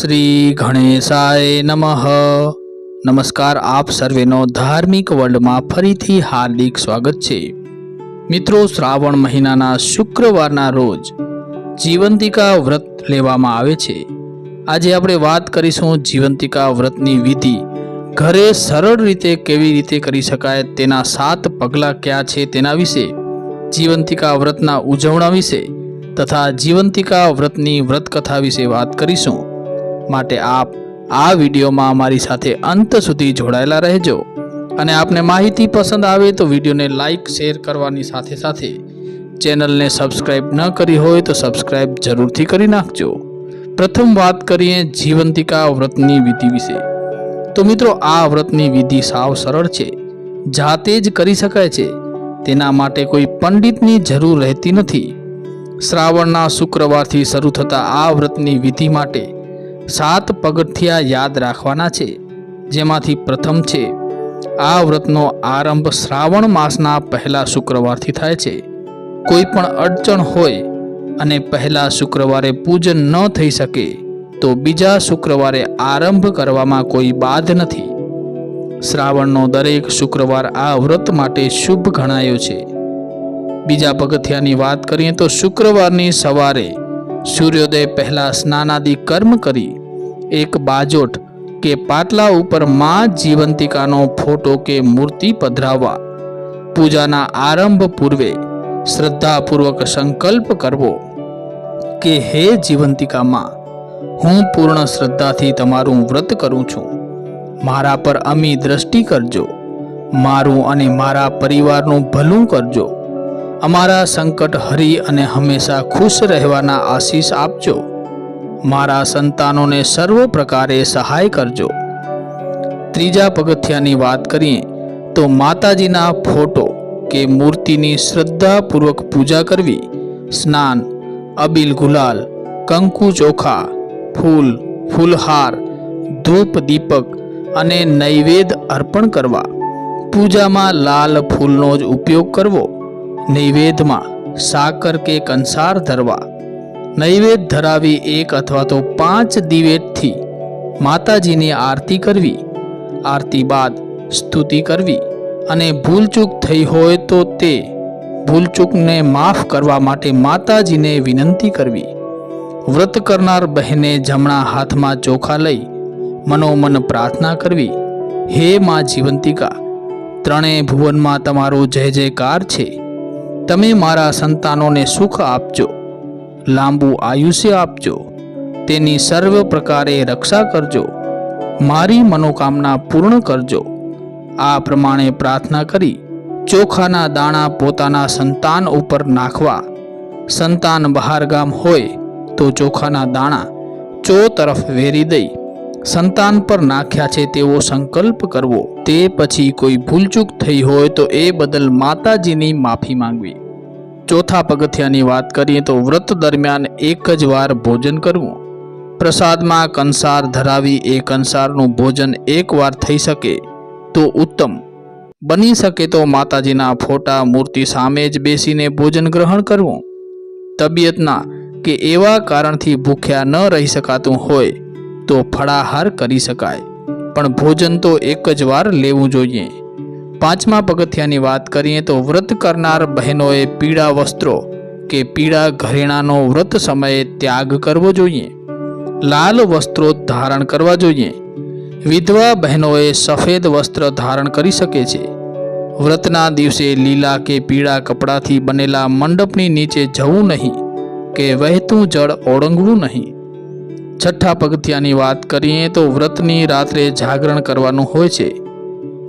શ્રી ગણેશાય નમઃ. નમસ્કાર આપ સર્વેનો ધાર્મિક વર્લ્ડમાં ફરીથી હાર્દિક સ્વાગત છે. મિત્રો, શ્રાવણ મહિનાના શુક્રવારના રોજ જીવંતિકા વ્રત લેવામાં આવે છે. આજે આપણે વાત કરીશું જીવંતિકા વ્રતની વિધિ. ઘરે સરળ રીતે કેવી રીતે કરી શકાય, તેના સાત પગલાં ક્યાં છે તેના વિશે, જીવંતિકા વ્રતના ઉજવણા વિશે, તથા જીવંતિકા વ્રતની વ્રતકથા વિશે વાત કરીશું. માટે આપ આ વિડીયોમાં અમારી સાથે અંત સુધી જોડાયેલા રહેજો. અને આપને માહિતી પસંદ આવે તો વિડીયોને લાઇક શેર કરવાની સાથે સાથે ચેનલને સબસ્ક્રાઇબ ન કરી હોય તો સબસ્ક્રાઇબ જરૂરથી કરી નાખજો. પ્રથમ વાત કરીએ જીવંતિકા વ્રતની વિધિ વિશે. તો મિત્રો, આ વ્રતની વિધિ સાવ સરળ છે. જાતે જ કરી શકાય છે. તેના માટે કોઈ પંડિતની જરૂર રહેતી નથી. શ્રાવણના શુક્રવારથી શરૂ થતા આ વ્રતની વિધિ માટે સાત પગથિયા યાદ રાખવાના છે, જેમાંથી પ્રથમ છે, આ વ્રતનો આરંભ શ્રાવણ માસના પહેલા શુક્રવારથી થાય છે. કોઈ પણ અડચણ હોય અને પહેલા શુક્રવારે પૂજન ન થઈ શકે, તો બીજા શુક્રવારે આરંભ કરવામાં કોઈ બાધ નથી. શ્રાવણનો દરેક શુક્રવાર આ વ્રત માટે શુભ ગણાયો છે. બીજા પગથિયાની વાત કરીએ તો શુક્રવારની સવારે સૂર્યોદય પહેલાં સ્નાનાદિ કર્મ કરી એક બાજોટ કે પાટલા ઉપરમાં જીવંતિકાનો ફોટો કે મૂર્તિ પધરાવવા. પૂજાના આરંભ પૂર્વે શ્રદ્ધાપૂર્વક સંકલ્પ કરવો કે હે જીવંતિકામાં હું પૂર્ણ શ્રદ્ધાથી તમારું વ્રત કરું છું. મારા પર અમી દ્રષ્ટિ કરજો. મારું અને મારા પરિવારનું ભલું કરજો. અમારા સંકટ હરી અને હંમેશા ખુશ રહેવાના આશીષ આપજો. મારા સંતાનોને સર્વ પ્રકારે સહાય કરજો. ત્રીજા પગથિયાની વાત કરીએ, તો માતાજીના ફોટો કે મૂર્તિની શ્રદ્ધાપૂર્વક પૂજા કરવી, સ્નાન, અબીલ ગુલાલ, કંકુ ચોખા, ફૂલ, ફૂલહાર, ધૂપ દીપક અને નૈવેદ અર્પણ કરવા. પૂજામાં લાલ ફૂલનો જ ઉપયોગ કરવો, નૈવેદમાં સાકર કે કંસાર ધરવા. નૈવેદ્ય ધરાવી એક અથવા તો પાંચ દિવેટથી માતાજીની આરતી કરવી. આરતી બાદ સ્તુતિ કરવી અને ભૂલચૂક થઈ હોય તો તે ભૂલચૂકને માફ કરવા માટે માતાજીને વિનંતી કરવી. વ્રત કરનાર બહેને જમણા હાથમાં ચોખા લઈ મનોમન પ્રાર્થના કરવી. હે મા જીવંતિકા, ત્રણેય ભુવનમાં તમારો જય જયકાર છે. તમે મારા સંતાનોને સુખ આપજો. લાંબુ આયુષ્ય આપજો. તેની સર્વ પ્રકારે રક્ષા કરજો. મારી મનોકામના પૂર્ણ કરજો. આ પ્રમાણે પ્રાર્થના કરી ચોખાના દાણા પોતાના સંતાન ઉપર નાખવા. સંતાન બહારગામ હોય તો ચોખાના દાણા ચો તરફ વેરી દઈ સંતાન પર નાખ્યા છે તેવો સંકલ્પ કરવો. તે પછી કોઈ ભૂલચૂક થઈ હોય તો એ બદલ માતાજીની માફી માંગવી. ચોથા પગથિયાની વાત કરીએ તો વ્રત દરમિયાન એક જ વાર ભોજન કરવું. પ્રસાદમાં કંસાર ધરાવી એ કંસારનું ભોજન એકવાર થઈ શકે તો ઉત્તમ. બની શકે તો માતાજીના ફોટા, મૂર્તિ સામે જ બેસીને ભોજન ગ્રહણ કરવું. તબિયતના કે એવા કારણથી ભૂખ્યા ન રહી શકાતું હોય તો ફળાહાર કરી શકાય. પણ ભોજન તો એક જ વાર લેવું જોઈએ. પાંચમા પગથિયાની વાત કરીએ તો વ્રત કરનાર બહેનોએ પીળા વસ્ત્રો કે પીળા ઘરેણાનો વ્રત સમયે ત્યાગ કરવો જોઈએ. લાલ વસ્ત્રો ધારણ કરવા જોઈએ. વિધવા બહેનોએ સફેદ વસ્ત્ર ધારણ કરી શકે છે. વ્રતના દિવસે લીલા કે પીળા કપડાથી બનેલા મંડપની નીચે જવું નહીં કે વહેતું જળ ઓળંગવું નહીં. છઠ્ઠા પગથિયાની વાત કરીએ તો વ્રતની રાત્રે જાગરણ કરવાનું હોય છે.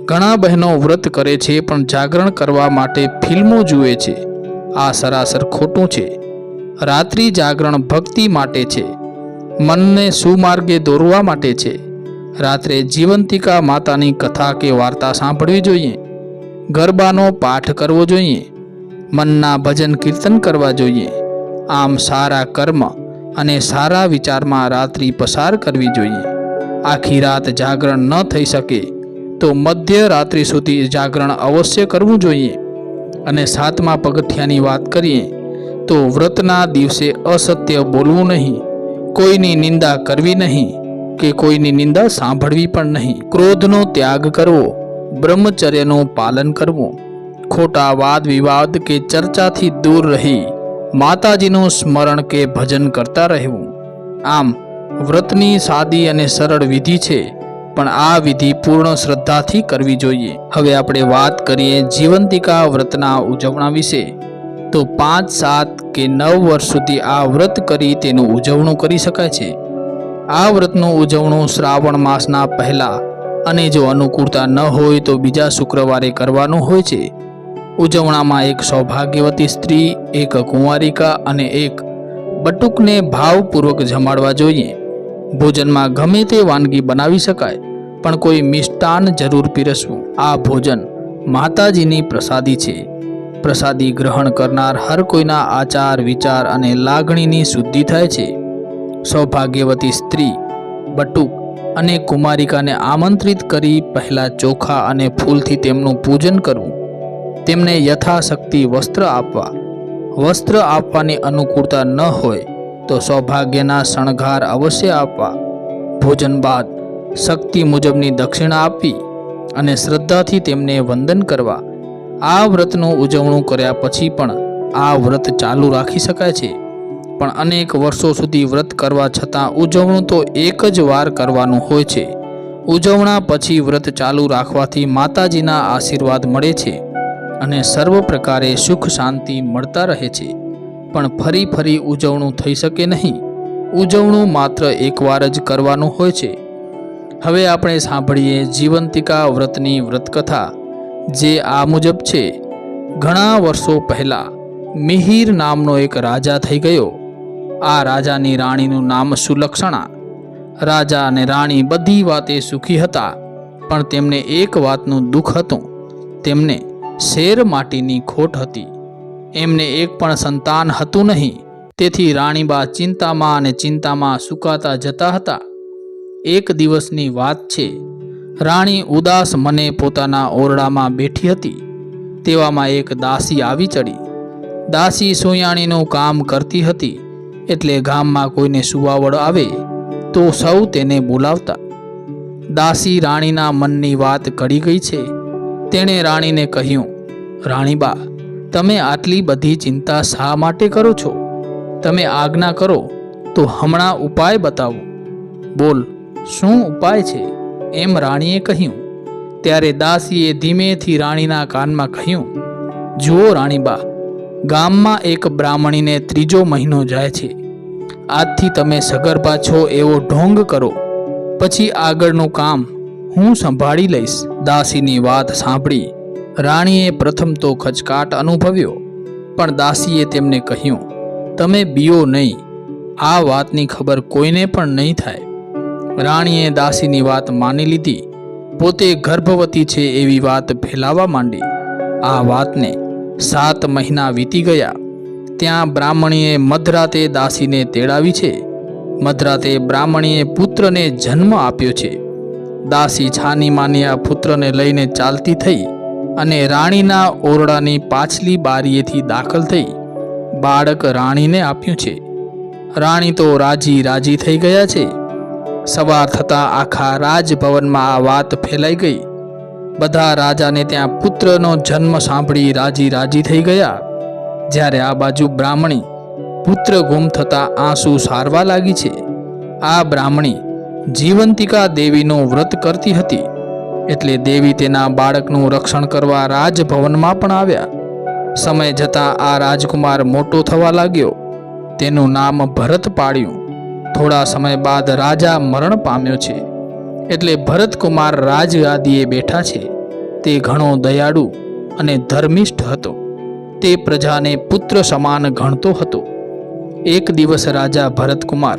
ઘણા બહેનો વ્રત કરે છે, પણ જાગરણ કરવા માટે ફિલ્મો જુએ છે. આ સરાસર ખોટું છે. રાત્રિ જાગરણ ભક્તિ માટે છે. મનને સુમાર્ગે દોરવા માટે છે. રાત્રે જીવંતિકા માતાની કથા કે વાર્તા સાંભળવી જોઈએ. ગરબાનો પાઠ કરવો જોઈએ. મનના ભજન કીર્તન કરવા જોઈએ. આમ સારા કર્મ અને સારા વિચારમાં રાત્રિ પસાર કરવી જોઈએ. આખી રાત જાગરણ ન થઈ શકે. તો મધ્ય રાત્રિ સુધી જાગરણ અવશ્ય કરવું જોઈએ અને સાતમા પગથિયાની વાત કરીએ, તો વ્રતના દિવસે અસત્ય બોલવું નહીં, કોઈની નિંદા કરવી નહીં કે કોઈની નિંદા સાંભળવી પણ નહીં. ક્રોધનો ત્યાગ કરવો, બ્રહ્મચર્યનું પાલન કરવું, ખોટા વાદ વિવાદ કે ચર્ચાથી દૂર રહી, માતાજીનું સ્મરણ કે ભજન કરતા રહેવું. આમ વ્રતની સાદી અને સરળ વિધિ છે પણ આ વિધિ પૂર્ણ શ્રદ્ધાથી કરવી જોઈએ. હવે આપણે વાત કરીએ જીવંતિકા વ્રતના ઉજવણા વિશે. તો પાંચ, સાત કે નવ વર્ષ સુધી આ વ્રત કરી તેનું ઉજવણું કરી શકાય છે. આ વ્રતનું ઉજવણું શ્રાવણ માસના પહેલા અને જો અનુકૂળતા ન હોય તો બીજા શુક્રવારે કરવાનું હોય છે. ઉજવણામાં એક સૌભાગ્યવતી સ્ત્રી, એક કુંવારિકા અને એક બટુકને ભાવપૂર્વક જમાડવા જોઈએ. ભોજનમાં ગમે તે વાનગી બનાવી શકાય, પણ કોઈ મિષ્ટાન જરૂર પીરસવું. આ ભોજન માતાજીની પ્રસાદી છે. પ્રસાદી ગ્રહણ કરનાર હર કોઈના આચાર, વિચાર અને લાગણીની શુદ્ધિ થાય છે. સૌભાગ્યવતી સ્ત્રી બટુક અને કુમારિકાને આમંત્રિત કરી પહેલાં ચોખા અને ફૂલથી તેમનું પૂજન કરવું. તેમને યથાશક્તિ વસ્ત્ર આપવા. વસ્ત્ર આપવાની અનુકૂળતા ન હોય તો સૌભાગ્યના શણગાર અવશ્ય આપવા. ભોજન બાદ શક્તિ મુજબની દક્ષિણા આપવી અને શ્રદ્ધાથી તેમને વંદન કરવા. આ વ્રતનું ઉજવણું કર્યા પછી પણ આ વ્રત ચાલુ રાખી શકાય છે. પણ અનેક વર્ષો સુધી વ્રત કરવા છતાં ઉજવણું તો એક જ વાર કરવાનું હોય છે. ઉજવણા પછી વ્રત ચાલુ રાખવાથી માતાજીના આશીર્વાદ મળે છે અને સર્વ પ્રકારે સુખ શાંતિ મળતા રહે છે. પણ ફરી ફરી ઉજવણું થઈ શકે નહીં. ઉજવણું માત્ર એકવાર જ કરવાનું હોય છે. હવે આપણે સાંભળીએ જીવંતિકા વ્રતની વ્રતકથા, જે આ મુજબ છે. ઘણા વર્ષો પહેલાં મિહિર નામનો એક રાજા થઈ ગયો. આ રાજાની રાણીનું નામ સુલક્ષણા. રાજા અને રાણી બધી વાતે સુખી હતા, પણ તેમને એક વાતનું દુઃખ હતું. તેમને શેર માટીની ખોટ હતી. એમને એક પણ સંતાન હતું નહીં. તેથી રાણીબા ચિંતામાં અને ચિંતામાં સુકાતા જતા હતા. એક દિવસની વાત છે, રાણી ઉદાસ મને પોતાના ઓરડામાં બેઠી હતી. તેવામાં એક દાસી આવી ચડી. દાસી સોયાણીનું કામ કરતી હતી, એટલે ગામમાં કોઈને સુવાવડ આવે, તો સૌ તેને બોલાવતા. દાસી રાણીના મનની વાત કરી ગઈ છે. તેણે રાણીને કહ્યું, રાણીબા તમે આટલી બધી ચિંતા શા માટે કરો છો? તમે આજ્ઞા કરો, તો હમણાં ઉપાય બતાવો. બોલ, શું ઉપાય છે? એમ રાણીએ કહ્યું. ત્યારે દાસીએ ધીમેથી રાણીના કાનમાં કહ્યું, જુઓ રાણીબા, ગામમાં એક બ્રાહ્મણીને ત્રીજો મહિનો જાય છે. આજથી તમે સગર્ભા છો એવો ઢોંગ કરો. પછી આગળનું કામ હું સંભાળી લઈશ. દાસીની વાત સાંભળી રાણીએ પ્રથમ તો ખચકાટ અનુભવ્યો, પણ દાસીએ તેમને કહ્યું, તમે બીઓ નહીં, આ વાતની ખબર કોઈને પણ નહીં થાય. રાણીએ દાસીની વાત માની લીધી, પોતે ગર્ભવતી છે એવી વાત ફેલાવા માંડી. આ વાતને સાત મહિના વીતી ગયા, ત્યાં બ્રાહ્મણીએ મધરાતે દાસીને તેડાવી છે. મધરાતે બ્રાહ્મણીએ પુત્રને જન્મ આપ્યો છે. દાસી છાની માની આ પુત્રને લઈને ચાલતી થઈ અને રાણીના ઓરડાની પાછલી બારીએથી દાખલ થઈ બાળક રાણીને આપ્યું છે. રાણી તો રાજી રાજી થઈ ગયા છે. સવાર થતાં આખા રાજભવનમાં આ વાત ફેલાઈ ગઈ. બધા રાજાને ત્યાં પુત્રનો જન્મ સાંભળી રાજી રાજી થઈ ગયા. જ્યારે આ બાજુ બ્રાહ્મણી પુત્ર ગુમ થતાં આંસુ સારવા લાગી છે. આ બ્રાહ્મણી જીવંતિકા દેવીનું વ્રત કરતી હતી. એટલે દેવી તેના બાળકનું રક્ષણ કરવા રાજભવનમાં પણ આવ્યા. સમય જતાં આ રાજકુમાર મોટો થવા લાગ્યો. તેનું નામ ભરત પાડ્યું. થોડા સમય બાદ રાજા મરણ પામ્યો છે. એટલે ભરતકુમાર રાજગાદીએ બેઠા છે. તે ઘણો દયાળુ અને ધર્મિષ્ઠ હતો. તે પ્રજાને પુત્ર સમાન ગણતો હતો. એક દિવસ રાજા ભરતકુમાર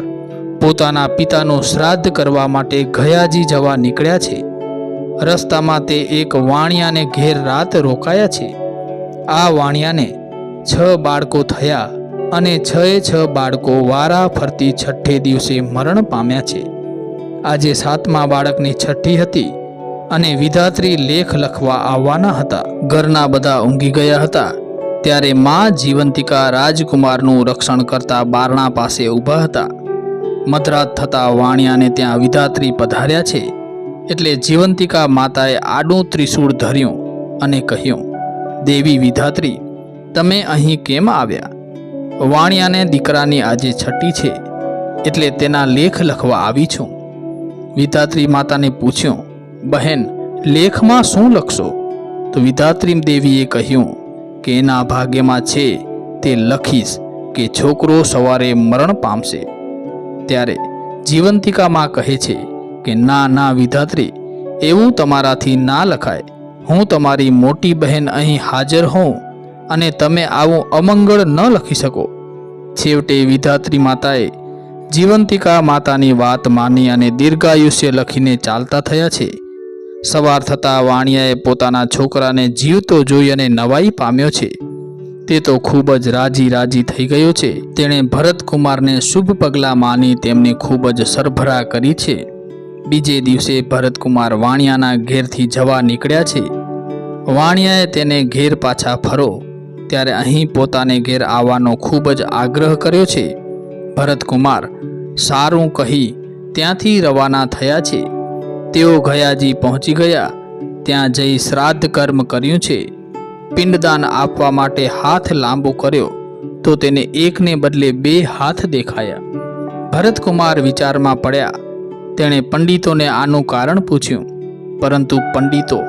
પોતાના પિતાનું શ્રાદ્ધ કરવા માટે ગયાજી જવા નીકળ્યા છે. રસ્તામાં તે એક વાણિયાને ઘેર રાત રોકાયા છે. આ વાણિયાને છ બાળકો થયા અને છએ છ બાળકો વારા ફરતી છઠ્ઠે દિવસે મરણ પામ્યા છે. આજે સાતમા બાળકની છઠ્ઠી હતી અને વિધાત્રી લેખ લખવા આવવાના હતા. ઘરના બધા ઊંઘી ગયા હતા. ત્યારે મા જીવંતિકા રાજકુમારનું રક્ષણ કરતા બારણા પાસે ઊભા હતા. મધરાત થતાં વાણિયાને ત્યાં વિધાત્રી પધાર્યા છે. એટલે જીવંતિકા માતાએ આડું ત્રિશૂળ ધર્યું અને કહ્યું, દેવી વિધાત્રી, તમે અહીં કેમ આવ્યા? વાણિયાને દીકરાની આજે છઠ્ઠી છે, એટલે તેના લેખ લખવા આવી છું. વિધાત્રી માતાને પૂછ્યું, બહેન, લેખમાં શું લખશો? તો વિધાત્રી દેવીએ કહ્યું કે એના ભાગ્યમાં છે તે લખીશ કે છોકરો સવારે મરણ પામશે. ત્યારે જીવંતિકામાં કહે છે કે ના ના વિધાત્રી, એવું તમારાથી ના લખાય. હું તમારી મોટી બહેન અહીં હાજર હોઉં અને તમે આવું અમંગળ ન લખી શકો. છેવટે વિધાત્રી માતાએ જીવંતિકા માતાની વાત માની અને દીર્ઘાયુષ્ય લખીને ચાલતા થયા છે. સવાર થતાં વાણિયાએ પોતાના છોકરાને જીવતો જોઈ અને નવાઈ પામ્યો છે. તે તો ખૂબ જ રાજી રાજી થઈ ગયો છે. તેણે ભરતકુમારને શુભ પગલાં માની તેમને ખૂબ જ સરભરા કરી છે. બીજે દિવસે ભરતકુમાર વાણિયાના ઘેરથી જવા નીકળ્યા છે. વાણિયાએ તેને ઘેર પાછા ફરો. ત્યારે અહીં પોતાને ઘેર આવવાનો ખૂબ જ આગ્રહ કર્યો છે. ભરતકુમાર, સારું કહી, ત્યાંથી રવાના થયા છે. તેઓ ગયાજી પહોંચી ગયા. ત્યાં જઈ શ્રાદ્ધ કર્મ કર્યું છે. પિંડદાન આપવા માટે હાથ લાંબો કર્યો. તો તેને એકને બદલે બે હાથ દેખાયા. ભરતકુમાર વિચારમાં પડ્યા તેણે પંડિતોને આનું કારણ પૂછ્યું, પરંતુ પંડિતો,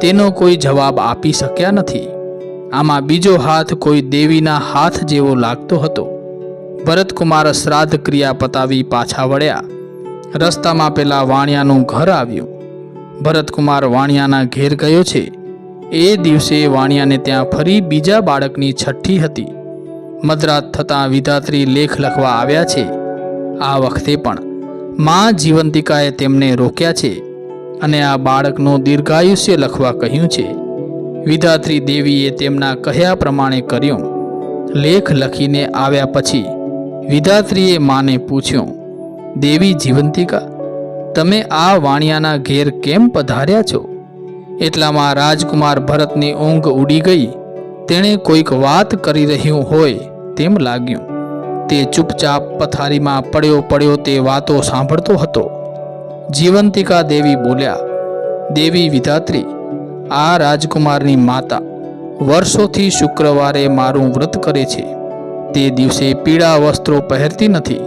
તેનો કોઈ જવાબ આપી શક્યા નથી. આમાં બીજો હાથ કોઈ દેવીના હાથ જેવો લાગતો હતો. ભરતકુમાર શ્રાદ્ધ ક્રિયા પતાવી પાછા વળ્યા. રસ્તામાં પેલા વાણિયાનું ઘર આવ્યું. ભરતકુમાર વાણિયાના ઘેર ગયો છે. એ દિવસે વાણિયાને ત્યાં ફરી બીજા બાળકની છઠ્ઠી હતી. મધરાત થતાં વિધાત્રી લેખ લખવા આવ્યા છે. આ વખતે પણ માં જીવંતિકાએ તેમને રોક્યા છે અને આ બાળકનું દીર્ઘાયુષ્ય લખવા કહ્યું છે. વિધાત્રી દેવીએ તેમના કહ્યા પ્રમાણે કર્યું. લેખ લખીને આવ્યા પછી વિધાત્રીએ માને પૂછ્યું, દેવી જીવંતિકા, તમે આ વાણિયાના ઘેર કેમ પધાર્યા છો? એટલામાં રાજકુમાર ભરતની ઊંઘ ઉડી ગઈ. તેણે કોઈક વાત કરી રહ્યું હોય તેમ લાગ્યું. તે ચૂપચાપ પથારીમાં પડ્યો પડ્યો તે વાતો સાંભળતો હતો. જીવંતિકા દેવી બોલ્યા, દેવી વિધાત્રી, આ રાજકુમારની માતા વર્ષોથી શુક્રવારે મારું વ્રત કરે છે. તે દિવસે પીળા વસ્ત્રો પહેરતી નથી,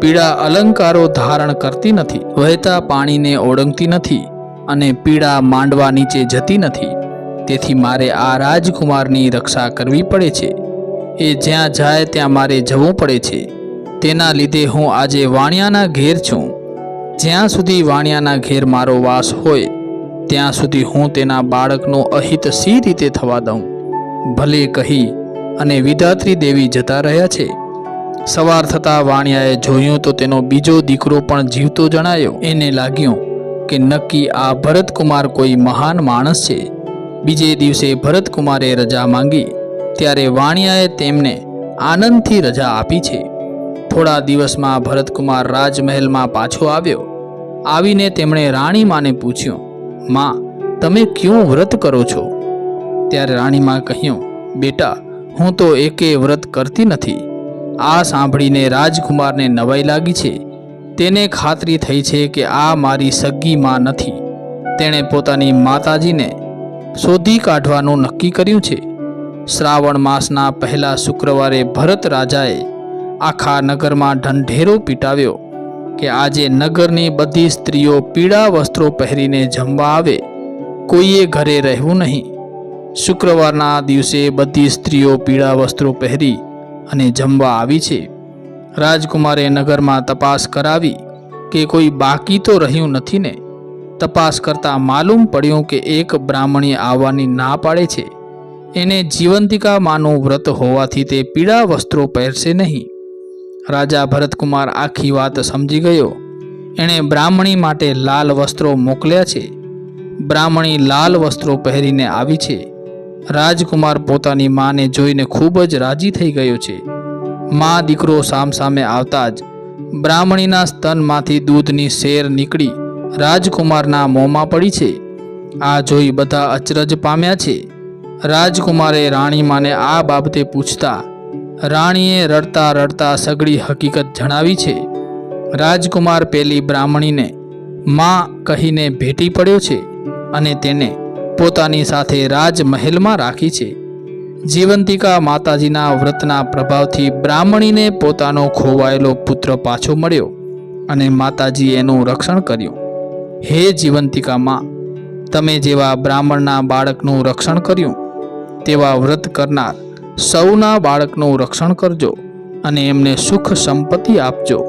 પીળા અલંકારો ધારણ કરતી નથી, વહેતા પાણીને ઓળંગતી નથી અને પીળા માંડવા નીચે જતી નથી. તેથી મારે આ રાજકુમારની રક્ષા કરવી પડે છે. એ જ્યાં જાય ત્યાં મારે જવું પડે છે. તેના લીધે હું આજે વાણિયાના ઘેર છું. જ્યાં સુધી વાણિયાના ઘેર મારો વાસ હોય, ત્યાં સુધી હું તેના બાળકનો અહિત સી રીતે થવા દઉં? ભલે કહી અને વિધાત્રી દેવી જતા રહ્યા છે. સવાર થતાં વાણિયાએ જોયું તો તેનો બીજો દીકરો પણ જીવતો જણાયો. એને લાગ્યું કે નક્કી આ ભરતકુમાર કોઈ મહાન માણસ છે. બીજે દિવસે ભરતકુમારે રજા માંગી. ત્યારે વાણિયાએ તેમને આનંદથી રજા આપી છે. થોડા દિવસમાં ભરતકુમાર રાજમહેલમાં પાછો આવ્યો. આવીને તેમણે રાણીમાને પૂછ્યું, માં, તમે ક્યું વ્રત કરો છો? ત્યારે રાણીમાં કહ્યું, બેટા, હું તો એકે વ્રત કરતી નથી. આ સાંભળીને રાજકુમારને નવાઈ લાગી છે. તેને ખાતરી થઈ છે કે આ મારી સગી માં નથી. તેણે પોતાની માતાજીને શોધી કાઢવાનું નક્કી કર્યું છે. શ્રાવણ માસના પહેલા શુક્રવારે ભરત રાજાએ આખા નગરમાં ઢંઢેરો પીટાવ્યો કે આજે નગરની બધી સ્ત્રીઓ પીળા વસ્ત્રો પહેરીને જમવા આવે. કોઈએ ઘરે રહેવું નહીં. શુક્રવારના દિવસે બધી સ્ત્રીઓ પીળા વસ્ત્રો પહેરી અને જમવા આવી છે. રાજકુમારે નગરમાં તપાસ કરાવી કે કોઈ બાકી તો રહ્યું નથી ને? તપાસ કરતાં માલુમ પડ્યું કે એક બ્રાહ્મણી આવવાની ના પાડે છે. એને જીવંતિકા માનું વ્રત હોવાથી તે પીળા વસ્ત્રો પહેરશે નહીં. રાજા ભરતકુમાર આખી વાત સમજી ગયો. એણે બ્રાહ્મણી માટે લાલ વસ્ત્રો મોકલ્યા છે. બ્રાહ્મણી લાલ વસ્ત્રો પહેરીને આવી છે. રાજકુમાર પોતાની માને જોઈને ખૂબ જ રાજી થઈ ગયો છે. મા દીકરો સામસામે આવતા જ બ્રાહ્મણીના સ્તનમાંથી દૂધની શેર નીકળી રાજકુમારના મોંમાં પડી છે. આ જોઈ બધા અચરજ પામ્યા છે. રાજકુમારે રાણીમાને આ બાબતે પૂછતા, રાણીએ રડતા રડતા સગળી હકીકત જણાવી છે. રાજકુમાર પેલી બ્રાહ્મણીને માં કહીને ભેટી પડ્યો છે અને તેને પોતાની સાથે રાજમહેલમાં રાખી છે. જીવંતિકા માતાજીના વ્રતના પ્રભાવથી બ્રાહ્મણીને પોતાનો ખોવાયેલો પુત્ર પાછો મળ્યો અને માતાજી એનું રક્ષણ કર્યું. હે જીવંતિકામાં તમે જેવા બ્રાહ્મણના બાળકનું રક્ષણ કર્યું. તેવા વ્રત કરનાર સૌના બાળકનું રક્ષણ કરજો અને એમને સુખ સંપત્તિ આપજો.